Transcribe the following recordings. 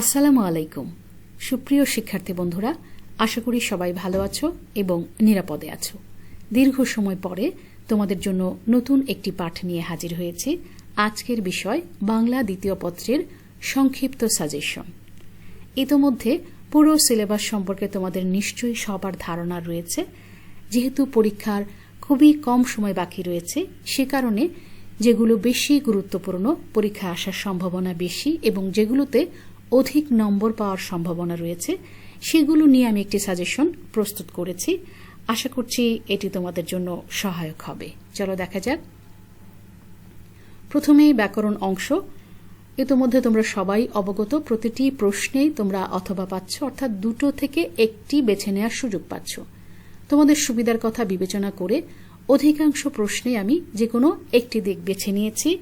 আসসালামু আলাইকুম। সুপ্রিয় শিক্ষার্থী বন্ধুরা, আশা করি সবাই ভালো আছো এবং নিরাপদে আছো। দীর্ঘ সময় পরে তোমাদের জন্য নতুন একটি পাঠ নিয়ে হাজির হয়েছি। আজকের বিষয় বাংলা দ্বিতীয় পত্রের সংক্ষিপ্ত সাজেশন ইতোমধ্যে পুরো সিলেবাস সম্পর্কে তোমাদের নিশ্চয়ই সবার ধারণা রয়েছে। যেহেতু পরীক্ষার খুবই কম সময় বাকি রয়েছে, সে কারণে যেগুলো বেশি গুরুত্বপূর্ণ, পরীক্ষা আসার সম্ভাবনা বেশি এবং যেগুলোতে অধিক নম্বর পাওয়ার সম্ভাবনা রয়েছে, সেগুলো নিয়ে আমি একটি সাজেশন প্রস্তুত করেছি। আশা করছি এটি তোমাদের জন্য সহায়ক হবে। চলো দেখা যাক। প্রথমেই ব্যাকরণ অংশ। ইতোমধ্যে তোমরা সবাই অবগত, প্রতিটি প্রশ্নেই তোমরা অথবা পাচ্ছ, অর্থাৎ দুটো থেকে একটি বেছে নেওয়ার সুযোগ পাচ্ছ। তোমাদের সুবিধার কথা বিবেচনা করে অধিকাংশ প্রশ্নে আমি যে কোনো একটি দিক বেছে নিয়েছি।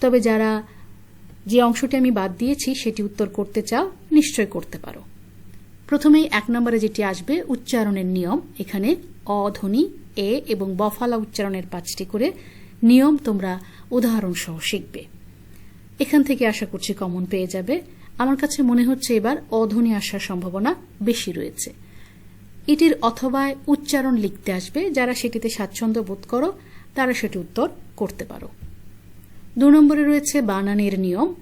তবে যারা যে অংশটি আমি বাদ দিয়েছি, সেটি উত্তর করতে চাও, নিশ্চয় করতে পারো। প্রথমেই এক নম্বরে যেটি আসবে, উচ্চারণের নিয়ম। এখানে অধ্বনি এ এবং বফালা উচ্চারণের পাঁচটি করে নিয়ম তোমরা উদাহরণ সহ শিখবে। এখান থেকে আশা করছি কমন পেয়ে যাবে। আমার কাছে মনে হচ্ছে এবার অধ্বনি আসার সম্ভাবনা বেশি রয়েছে। এটির অথবা উচ্চারণ লিখতে আসবে। যারা সেটিতে স্বাচ্ছন্দ্য বোধ করো, তারা সেটি উত্তর করতে পারো। দু নম্বরে রয়েছে বানানের নিয়ম।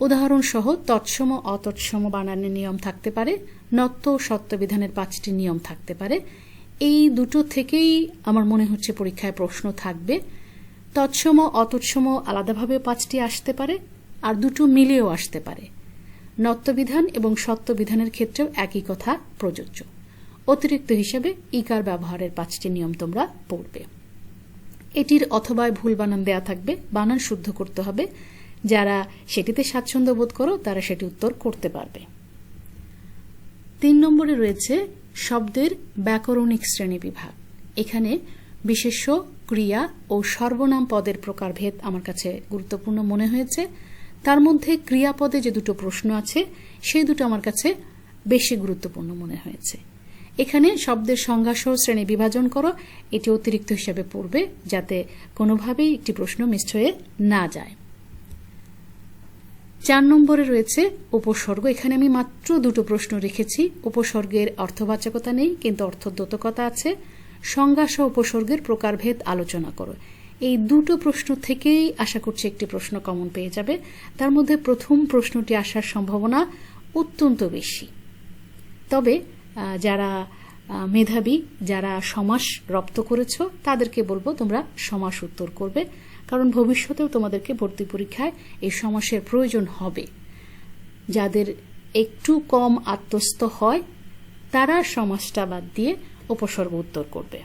উদাহরণসহ তৎসম, অতৎসম বানানের নিয়ম থাকতে পারে নত্ব ও সত্যবিধানের পাঁচটি নিয়ম থাকতে পারে। এই দুটো থেকেই আমার মনে হচ্ছে পরীক্ষায় প্রশ্ন থাকবে। তৎসম, অতৎসম আলাদাভাবে পাঁচটি আসতে পারে, আর দুটো মিলেও আসতে পারে। নত্যবিধান এবং সত্যবিধানের ক্ষেত্রেও একই কথা প্রযোজ্য। অতিরিক্ত হিসেবে ইকার ব্যবহারের পাঁচটি নিয়ম তোমরা পড়বে। এটির অথবা ভুল বানান দেয়া থাকবে, বানান শুদ্ধ করতে হবে। যারা সেটিতে স্বাচ্ছন্দ্য বোধ করো, তারা সেটি উত্তর করতে পারবে। তিন নম্বরে রয়েছে শব্দের ব্যাকরণিক শ্রেণি বিভাগ। এখানে বিশেষ্য, ক্রিয়া ও সর্বনাম পদের প্রকারভেদ আমার কাছে গুরুত্বপূর্ণ মনে হয়েছে। তার মধ্যে ক্রিয়াপদে যে দুটো প্রশ্ন আছে, সেই দুটো আমার কাছে বেশি গুরুত্বপূর্ণ মনে হয়েছে। এখানে শব্দের সংজ্ঞাসহ শ্রেণি বিভাজন করো। এটি অতিরিক্ত হিসেবে পড়বে, যাতে কোনোভাবেই একটি প্রশ্ন মিস হয়ে না যায়। চার নম্বরে রয়েছে উপসর্গ। এখানে আমি মাত্র দুটো প্রশ্ন রেখেছি। উপসর্গের অর্থবাচকতা নেই, কিন্তু অর্থদ্যোতকতা আছে। সংজ্ঞাসহ উপসর্গের প্রকারভেদ আলোচনা করো। এই দুটো প্রশ্ন থেকেই আশা করছি একটি প্রশ্ন কমন পেয়ে যাবে। তার মধ্যে প্রথম প্রশ্নটি আসার সম্ভাবনা অত্যন্ত বেশি। তবে যারা মেধাবী, যারা সমাস রপ্ত করেছ, তাদেরকে বলব তোমরা সমাস উত্তর করবে। কারণ ভবিষ্যতেও তোমাদেরকে ভর্তি পরীক্ষায় এই সমাসের প্রয়োজন হবে। যাদের একটু কম আত্মস্থ হয়, তারা সমাজটা বাদ দিয়ে উপসর্গ উত্তর করবে।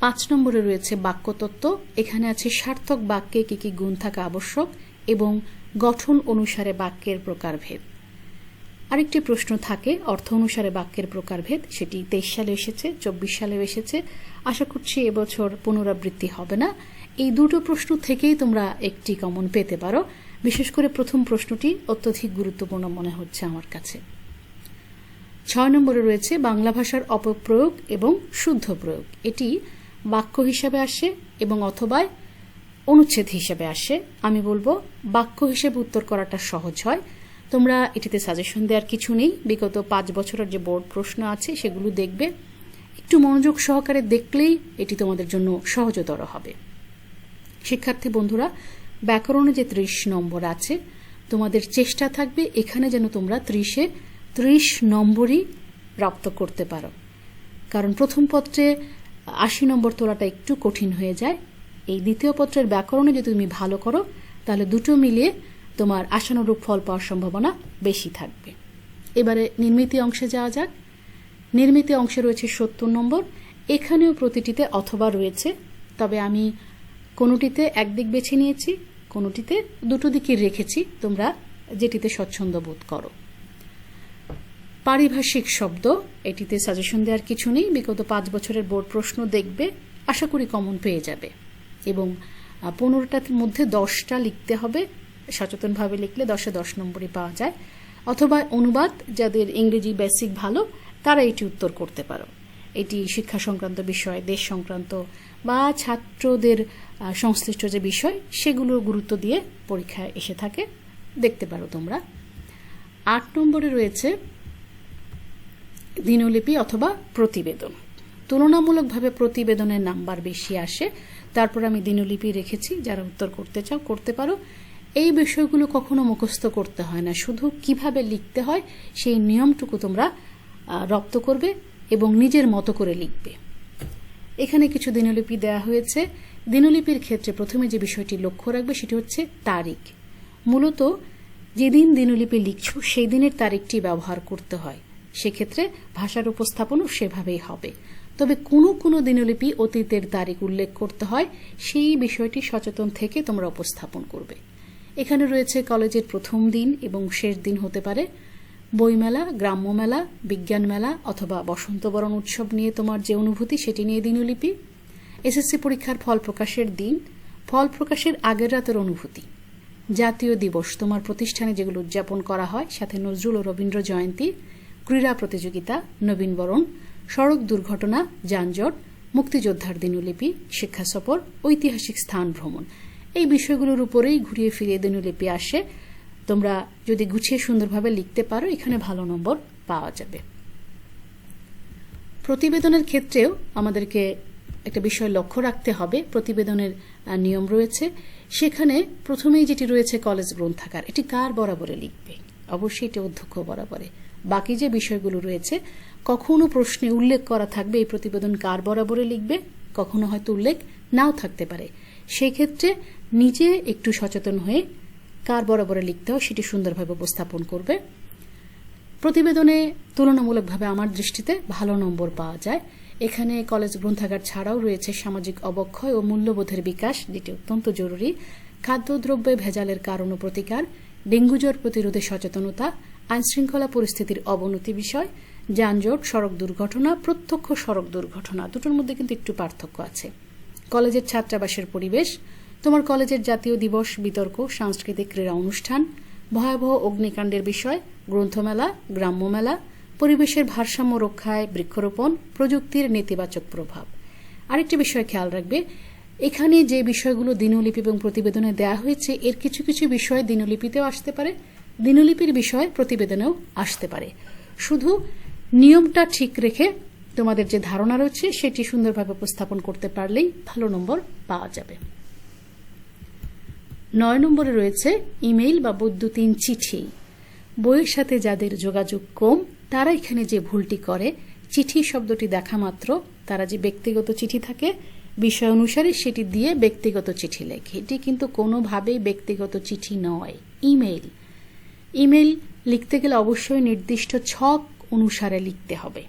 পাঁচ নম্বরে রয়েছে বাক্যতত্ত্ব। এখানে আছে সার্থক বাক্যে কি কি গুণ থাকা আবশ্যক এবং গঠন অনুসারে বাক্যের প্রকারভেদ। আরেকটি প্রশ্ন থাকে, অর্থ অনুসারে বাক্যের প্রকারভেদ, সেটি তেইশ সালে এসেছে, চব্বিশ সালেও এসেছে। আশা করছি এবছর পুনরাবৃত্তি হবে না। এই দুটো প্রশ্ন থেকেই তোমরা একটি কমন পেতে পারো। বিশেষ করে প্রথম প্রশ্নটি অত্যধিক গুরুত্বপূর্ণ মনে হচ্ছে আমার কাছে। ছয় নম্বরে রয়েছে বাংলা ভাষার অপপ্রয়োগ এবং শুদ্ধ প্রয়োগ। এটি বাক্য হিসাবে আসে এবং অথবা অনুচ্ছেদ হিসাবে আসে। আমি বলব, বাক্য হিসেবে উত্তর করাটা সহজ হয়। তোমরা এটিতে সাজেশন দেওয়ার কিছু নেই। বিগত পাঁচ বছরের যে বোর্ড প্রশ্ন আছে, সেগুলো দেখবে। একটু মনোযোগ সহকারে দেখলেই এটি তোমাদের জন্য সহজতর হবে। শিক্ষার্থী বন্ধুরা, ব্যাকরণে যে ত্রিশ নম্বর আছে, তোমাদের চেষ্টা থাকবে এখানে যেন তোমরা ত্রিশে ত্রিশ নম্বরই প্রাপ্ত করতে পারো। কারণ প্রথম পত্রে আশি নম্বর তোলাটা একটু কঠিন হয়ে যায়। এই দ্বিতীয় পত্রের ব্যাকরণে যদি তুমি ভালো করো, তাহলে দুটো মিলিয়ে তোমার আশানুরূপ ফল পাওয়ার সম্ভাবনা বেশি থাকবে। এবারে নির্মিতি অংশে যাওয়া যাক। নির্মিতি অংশে রয়েছে সত্তর নম্বর। এখানেও প্রতিটিতে অথবা রয়েছে, তবে আমি কোনোটিতে একদিক বেছে নিয়েছি, কোনোটিতে দুটো দিকে রেখেছি। তোমরা যেটিতে স্বচ্ছন্দ বোধ করো। পারিভাষিক শব্দ, এটিতে সাজেশন দেওয়ার কিছু নেই। বিগত পাঁচ বছরের বোর্ড প্রশ্ন দেখবে, আশা করি কমন পেয়ে যাবে। এবং পনেরোটার মধ্যে দশটা লিখতে হবে। সচেতনভাবে লিখলে দশে দশ নম্বরই পাওয়া যায়। অথবা অনুবাদ, যাদের ইংরেজি বেসিক ভালো, তারা এটি উত্তর করতে পারো। এটি শিক্ষা সংক্রান্ত বিষয়, দেশ সংক্রান্ত বা ছাত্রদের সংশ্লিষ্ট যে বিষয় সেগুলো গুরুত্ব দিয়ে পরীক্ষায় এসে থাকে। দেখতে পারো তোমরা। আট নম্বরে রয়েছে দিনলিপি অথবা প্রতিবেদন। তুলনামূলকভাবে প্রতিবেদনের নাম্বার বেশি আসে। তারপর আমি দিনলিপি রেখেছি, যারা উত্তর করতে চাও, করতে পারো। এই বিষয়গুলো কখনো মুখস্থ করতে হয় না। শুধু কীভাবে লিখতে হয়, সেই নিয়মটুকু তোমরা রপ্ত করবে এবং নিজের মতো করে লিখবে। এখানে কিছু দিনলিপি দেওয়া হয়েছে। দিনলিপির ক্ষেত্রে প্রথমে যে বিষয়টি লক্ষ্য রাখবে সেটি হচ্ছে তারিখ। মূলত যেদিন দিনলিপি লিখছ, সেই দিনের তারিখটি ব্যবহার করতে হয়। সেক্ষেত্রে ভাষার উপস্থাপনও সেভাবেই হবে। তবে কোনো কোনো দিনলিপি অতীতের তারিখ উল্লেখ করতে হয়, সেই বিষয়টি সচেতন থেকে তোমরা উপস্থাপন করবে। এখানে রয়েছে কলেজের প্রথম দিন এবং শেষ দিন হতে পারে। বইমেলা গ্রাম্য মেলা বিজ্ঞান মেলা অথবা বসন্তবরণ উৎসব নিয়ে তোমার যে অনুভূতি সেটি নিয়ে দিনলিপি। এসএসসি পরীক্ষার ফল প্রকাশের দিন, ফল প্রকাশের আগের রাতের অনুভূতি। জাতীয় দিবস তোমার প্রতিষ্ঠানে যেগুলো উদযাপন করা হয়, সাথে নজরুল ও রবীন্দ্র জয়ন্তী, ক্রীড়া প্রতিযোগিতা নবীনবরণ সড়ক দুর্ঘটনা, যানজট, মুক্তিযোদ্ধার দিনলিপি, শিক্ষা সফর, ঐতিহাসিক স্থান ভ্রমণ। এই বিষয়গুলোর উপরেই ঘুরিয়ে ফিরিয়ে দিনলিপি আসে। তোমরা যদি গুছিয়ে সুন্দরভাবে লিখতে পারো, এখানে ভালো নম্বর পাওয়া যাবে। প্রতিবেদনের ক্ষেত্রেও আমাদেরকে একটা বিষয় লক্ষ্য রাখতে হবে। প্রতিবেদনের নিয়ম রয়েছে। সেখানে প্রথমেই যেটি রয়েছে কলেজ গ্রন্থাগার, এটি কার বরাবরে লিখবে? অবশ্যই এটি অধ্যক্ষ বরাবরে। বাকি যে বিষয়গুলো রয়েছে, কখনো প্রশ্নে উল্লেখ করা থাকবে, এই প্রতিবেদন কার বরাবরে লিখবে, কখনো হয়তো উল্লেখ নাও থাকতে পারে। সেক্ষেত্রে নিজে একটু সচেতন হয়ে কার বরাবরে লিখতে হয় সেটি সুন্দরভাবে উপস্থাপন করবে। প্রতিবেদনে তুলনামূলকভাবে আমার দৃষ্টিতে ভালো নম্বর পাওয়া যায়। এখানে কলেজ গ্রন্থাগার ছাড়াও রয়েছে সামাজিক অবক্ষয় ও মূল্যবোধের বিকাশ, যেটি অত্যন্ত জরুরি। খাদ্যদ্রব্যে ভেজালের কারণ ও প্রতিকার, ডেঙ্গু জ্বর প্রতিরোধে সচেতনতা, আইনশৃঙ্খলা পরিস্থিতির অবনতি বিষয়, যানজট, সড়ক দুর্ঘটনা, প্রত্যক্ষ সড়ক দুর্ঘটনা, দুটোর মধ্যে কিন্তু একটু পার্থক্য আছে। কলেজের ছাত্রাবাসের পরিবেশ তোমার কলেজের জাতীয় দিবস, বিতর্ক, সাংস্কৃতিক ক্রীড়া অনুষ্ঠান, ভয়াবহ অগ্নিকাণ্ডের বিষয়, গ্রন্থমেলা, গ্রাম্য মেলা, পরিবেশের ভারসাম্য রক্ষায় বৃক্ষরোপণ, প্রযুক্তির নেতিবাচক প্রভাব। আরেকটি বিষয় খেয়াল রাখবে, এখানে যে বিষয়গুলো দিনলিপি এবং প্রতিবেদনে দেওয়া হয়েছে, এর কিছু কিছু বিষয় দিনলিপিতেও আসতে পারে, দিনলিপির বিষয় প্রতিবেদনেও আসতে পারে। শুধু নিয়মটা ঠিক রেখে তোমাদের যে ধারণা রয়েছে, সেটি সুন্দরভাবে উপস্থাপন করতে পারলেই ভালো নম্বর পাওয়া যাবে। নয় নম্বরে রয়েছে ইমেইল বা বৈদ্যুতিন চিঠি। বইয়ের সাথে যাদের যোগাযোগ কম, তারা এখানে যে ভুলটি করে, চিঠি শব্দটি দেখা মাত্র, তারা যে ব্যক্তিগত চিঠি থাকে, বিষয় অনুসারে সেটি দিয়ে ব্যক্তিগত চিঠি লেখে। এটি কিন্তু কোনোভাবেই ব্যক্তিগত চিঠি নয়, ইমেইল। ইমেইল লিখতে গেলে অবশ্যই নির্দিষ্ট ছক অনুসারে লিখতে হবে।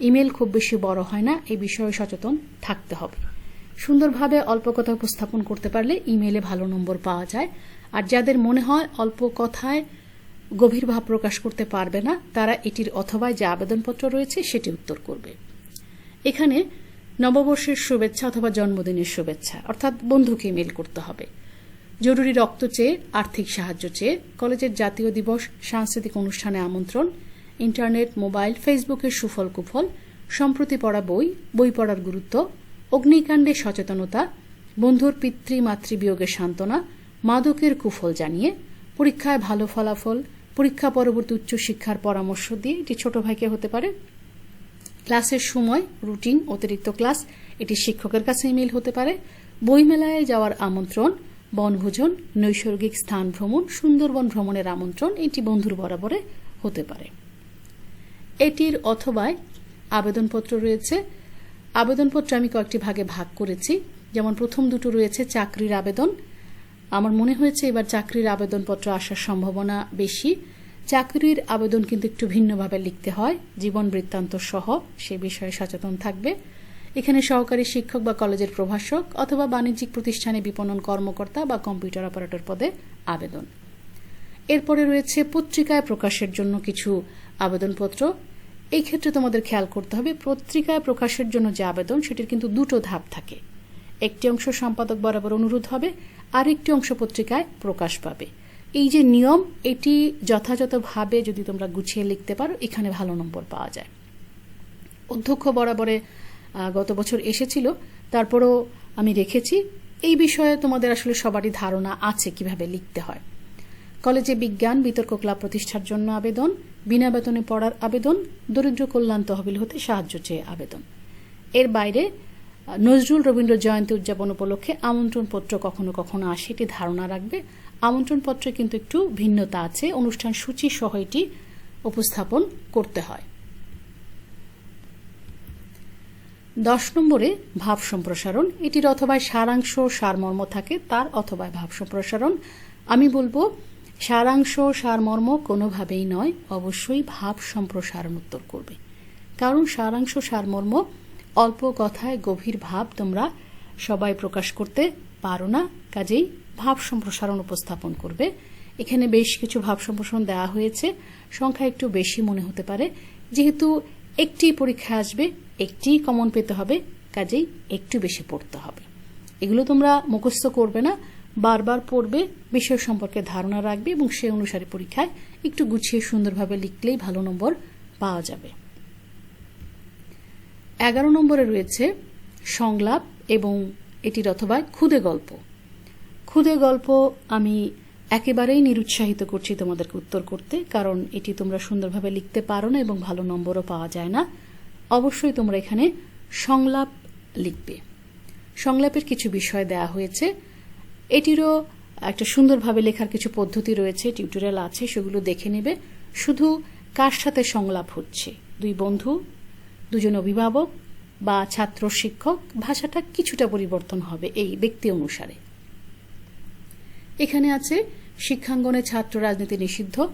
ইমেল খুব বেশি বড় হয় না এই বিষয়ে সচেতন থাকতে হবে। সুন্দরভাবে অল্প কথা উপস্থাপন করতে পারলে ইমেলে ভালো নম্বর পাওয়া যায়। আর যাদের মনে হয় অল্প কথায় গভীর ভাব প্রকাশ করতে পারবে না, তারা এটির অথবা যে আবেদনপত্র রয়েছে সেটি উত্তর করবে। এখানে নববর্ষের শুভেচ্ছা অথবা জন্মদিনের শুভেচ্ছা, অর্থাৎ বন্ধুকে ইমেল করতে হবে। জরুরি রক্ত চেয়ে, আর্থিক সাহায্য চেয়ে, কলেজের জাতীয় দিবস, সাংস্কৃতিক অনুষ্ঠানে আমন্ত্রণ, ইন্টারনেট, মোবাইল, ফেসবুকের সুফল কুফল সম্প্রতি পড়া বই বই পড়ার গুরুত্ব অগ্নিকাণ্ডে সচেতনতা, বন্ধুর পিতৃ মাতৃবিয়োগের সান্ত্বনা, মাদকের কুফল জানিয়ে, পরীক্ষায় ভালো ফলাফল, পরীক্ষা পরবর্তী উচ্চশিক্ষার পরামর্শ দিয়ে এটি ছোট ভাইকে হতে পারে। ক্লাসের সময়, রুটিন, অতিরিক্ত ক্লাস, এটি শিক্ষকের কাছে ইমেল হতে পারে। বইমেলায় যাওয়ার আমন্ত্রণ, বনভোজন, নৈসর্গিক স্থান ভ্রমণ, সুন্দরবন ভ্রমণের আমন্ত্রণ, এটি বন্ধুর বরাবরে হতে পারে। এটির অথবায় আবেদনপত্র রয়েছে আবেদনপত্র আমি কয়েকটি ভাগে ভাগ করেছি। যেমন প্রথম দুটো রয়েছে চাকরির আবেদন। আমার মনে হয়েছে এবার চাকরির আবেদনপত্র আসার সম্ভাবনা বেশি। চাকরির আবেদন কিন্তু একটু ভিন্নভাবে লিখতে হয়। জীবন বৃত্তান্ত সহ সে বিষয়ে সচেতন থাকবে। এখানে সহকারী শিক্ষক বা কলেজের প্রভাষক অথবা বাণিজ্যিক প্রতিষ্ঠানে বিপণন কর্মকর্তা বা কম্পিউটার অপারেটর পদে আবেদন। এরপরে রয়েছে পত্রিকায় প্রকাশের জন্য কিছু আবেদনপত্র। এই ক্ষেত্রে তোমাদের খেয়াল করতে হবে, পত্রিকায় প্রকাশের জন্য যে আবেদন, সেটির কিন্তু দুটো ধাপ থাকে। একটি অংশ সম্পাদক বরাবর অনুরোধ হবে, আরেকটি অংশ পত্রিকায় প্রকাশ পাবে। এই যে নিয়ম, এটি যথাযথভাবে যদি তোমরা গুছিয়ে লিখতে পারো, এখানে ভালো নম্বর পাওয়া যায়। অধ্যক্ষ বরাবরে গত বছর এসেছিল, তারপরও আমি রেখেছি। এই বিষয়ে তোমাদের আসলে সবারই ধারণা আছে কীভাবে লিখতে হয়। কলেজে বিজ্ঞান, বিতর্ক, ক্লাব প্রতিষ্ঠার জন্য আবেদন বিনা বেতনে পড়ার আবেদন, দরিদ্র কল্যাণ তহবিল হতে সাহায্য চেয়ে আবেদন। এর বাইরে, নজরুল রবীন্দ্র জয়ন্তী উদযাপন উপলক্ষে আমন্ত্রণপত্র কখনো কখনো আসে, এটি ধারণা রাখবে। আমন্ত্রণপত্রে কিন্তু একটু ভিন্নতা আছে। অনুষ্ঠান সূচি সহ এটি উপস্থাপন করতে হয়। দশ নম্বরে, ভাব সম্প্রসারণ। এটির অথবা সারাংশ সারমর্ম থাকে, তার অথবা ভাব সম্প্রসারণ। আমি বলব সারাংশ, সারমর্ম কোনোভাবেই নয়, অবশ্যই ভাব সম্প্রসারণ উত্তর করবে। কারণ সারাংশ, সারমর্ম অল্প কথায় গভীর ভাব তোমরা সবাই প্রকাশ করতে পারো না, কাজেই ভাব সম্প্রসারণ উপস্থাপন করবে। এখানে বেশ কিছু ভাব সম্প্রসারণ দেওয়া হয়েছে, সংখ্যা একটু বেশি মনে হতে পারে। যেহেতু একটি পরীক্ষা আসবে, একটি কমন পেতে হবে, কাজেই একটু বেশি পড়তে হবে। এগুলো তোমরা মুখস্থ করবে না বারবার পড়বে, বিষয় সম্পর্কে ধারণা রাখবে এবং সে অনুসারে পরীক্ষায় একটু গুছিয়ে সুন্দরভাবে লিখলেই ভালো নম্বর পাওয়া যাবে। এগারো নম্বরে রয়েছে সংলাপ এবং এটির অথবা ক্ষুদে গল্প। ক্ষুদে গল্প আমি একেবারেই নিরুৎসাহিত করছি তোমাদেরকে উত্তর করতে, কারণ এটি তোমরা সুন্দরভাবে লিখতে পারো না এবং ভালো নম্বরও পাওয়া যায় না। অবশ্যই তোমরা এখানে সংলাপ লিখবে। সংলাপের কিছু বিষয় দেয়া হয়েছে। এটিরও একটা সুন্দরভাবে লেখার কিছু পদ্ধতি রয়েছে, টিউটোরিয়াল আছে, সেগুলো দেখে নেবে। শুধু কার সাথে সংলাপ হচ্ছে? দুই বন্ধু, দুজন অভিভাবক বা ছাত্র শিক্ষক, ভাষাটা কিছুটা পরিবর্তন হবে এই ব্যক্তি অনুসারে। এখানে আছে, শিক্ষাঙ্গনে ছাত্র রাজনীতি নিষিদ্ধ,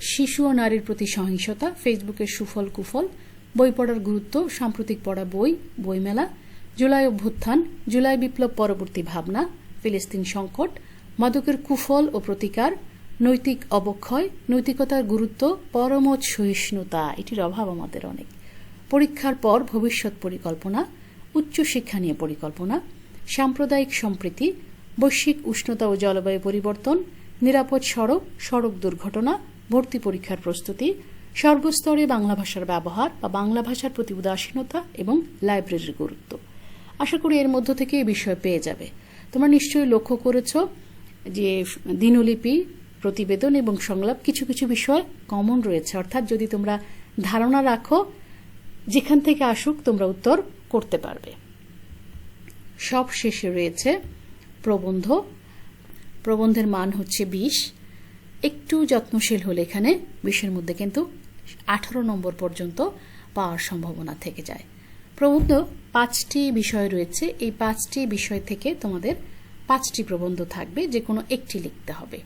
শিশু ও নারীর প্রতি সহিংসতা ফেসবুকের সুফল কুফল, বই পড়ার গুরুত্ব, সাম্প্রতিক পড়া বই, বইমেলা, জুলাই অভ্যুত্থান, জুলাই বিপ্লব পরবর্তী ভাবনা ফিলিস্তিন সংকট, মাদকের কুফল ও প্রতিকার, নৈতিক অবক্ষয়, নৈতিকতার গুরুত্ব পরমত সহিষ্ণুতা, এটির অভাব আমাদের অনেক। পরীক্ষার পর ভবিষ্যৎ পরিকল্পনা, উচ্চশিক্ষা নিয়ে পরিকল্পনা, সাম্প্রদায়িক সম্প্রীতি, বৈশ্বিক উষ্ণতা ও জলবায়ু পরিবর্তন, নিরাপদ সড়ক সড়ক দুর্ঘটনা, ভর্তি পরীক্ষার প্রস্তুতি, সর্বস্তরে বাংলা ভাষার ব্যবহার বা বাংলা ভাষার প্রতি উদাসীনতা এবং লাইব্রেরির গুরুত্ব। আশা করি এর মধ্য থেকে এই বিষয় পেয়ে যাবে। তোমরা নিশ্চয়ই লক্ষ্য করেছ যে দিনলিপি, প্রতিবেদন এবং সংলাপ কিছু কিছু বিষয় কমন রয়েছে। অর্থাৎ যদি তোমরা ধারণা রাখো, যেখান থেকে আসুক তোমরা উত্তর করতে পারবে। সব শেষে রয়েছে প্রবন্ধ। প্রবন্ধের মান হচ্ছে বিশ। একটু যত্নশীল হলে এখানে বিশের মধ্যে কিন্তু আঠারো নম্বর পর্যন্ত পাওয়ার সম্ভাবনা থেকে যায়। প্রবন্ধ পাঁচটি বিষয় রয়েছে। এই পাঁচটি বিষয় থেকে তোমাদের পাঁচটি প্রবন্ধ থাকবে যে কোনো একটি লিখতে হবে।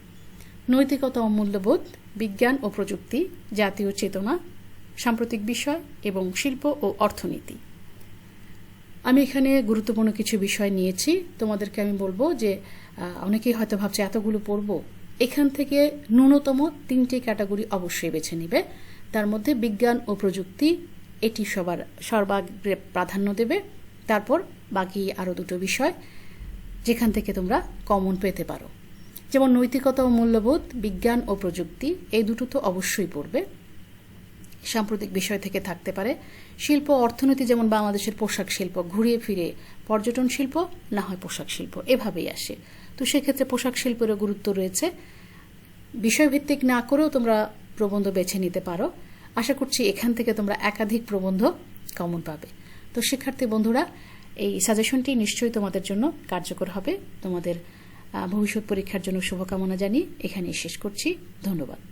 নৈতিকতা অমূল্যবোধ, বিজ্ঞান ও প্রযুক্তি, জাতীয় চেতনা, সাম্প্রতিক বিষয় এবং শিল্প ও অর্থনীতি। আমি এখানে গুরুত্বপূর্ণ কিছু বিষয় নিয়েছি। তোমাদেরকে আমি বলব যে অনেকেই হয়তো ভাবছে, এতগুলো পড়ব? এখান থেকে ন্যূনতম তিনটি ক্যাটাগরি অবশ্যই বেছে নিবে। তার মধ্যে বিজ্ঞান ও প্রযুক্তি এটি সবার সর্বাগ্রে প্রাধান্য দেবে। তারপর বাকি আরও দুটো বিষয় যেখান থেকে তোমরা কমন পেতে পারো। যেমন নৈতিকতা ও মূল্যবোধ, বিজ্ঞান ও প্রযুক্তি, এই দুটো তো অবশ্যই পড়বে। সাম্প্রতিক বিষয় থেকে থাকতে পারে, শিল্প অর্থনীতি যেমন বাংলাদেশের পোশাক শিল্প, ঘুরিয়ে ফিরে পর্যটন শিল্প, না হয় পোশাক শিল্প, এভাবেই আসে। তো সেক্ষেত্রে পোশাক শিল্পেরও গুরুত্ব রয়েছে। বিষয়ভিত্তিক না করেও তোমরা প্রবন্ধ বেছে নিতে পারো। আশা করছি এখান থেকে তোমরা একাধিক প্রবন্ধ কমন পাবে। তো শিক্ষার্থী বন্ধুরা, এই সাজেশনটি নিশ্চয়ই তোমাদের জন্য কার্যকর হবে। তোমাদের ভবিষ্যৎ পরীক্ষার জন্য শুভকামনা জানিয়ে এখানেই শেষ করছি। ধন্যবাদ।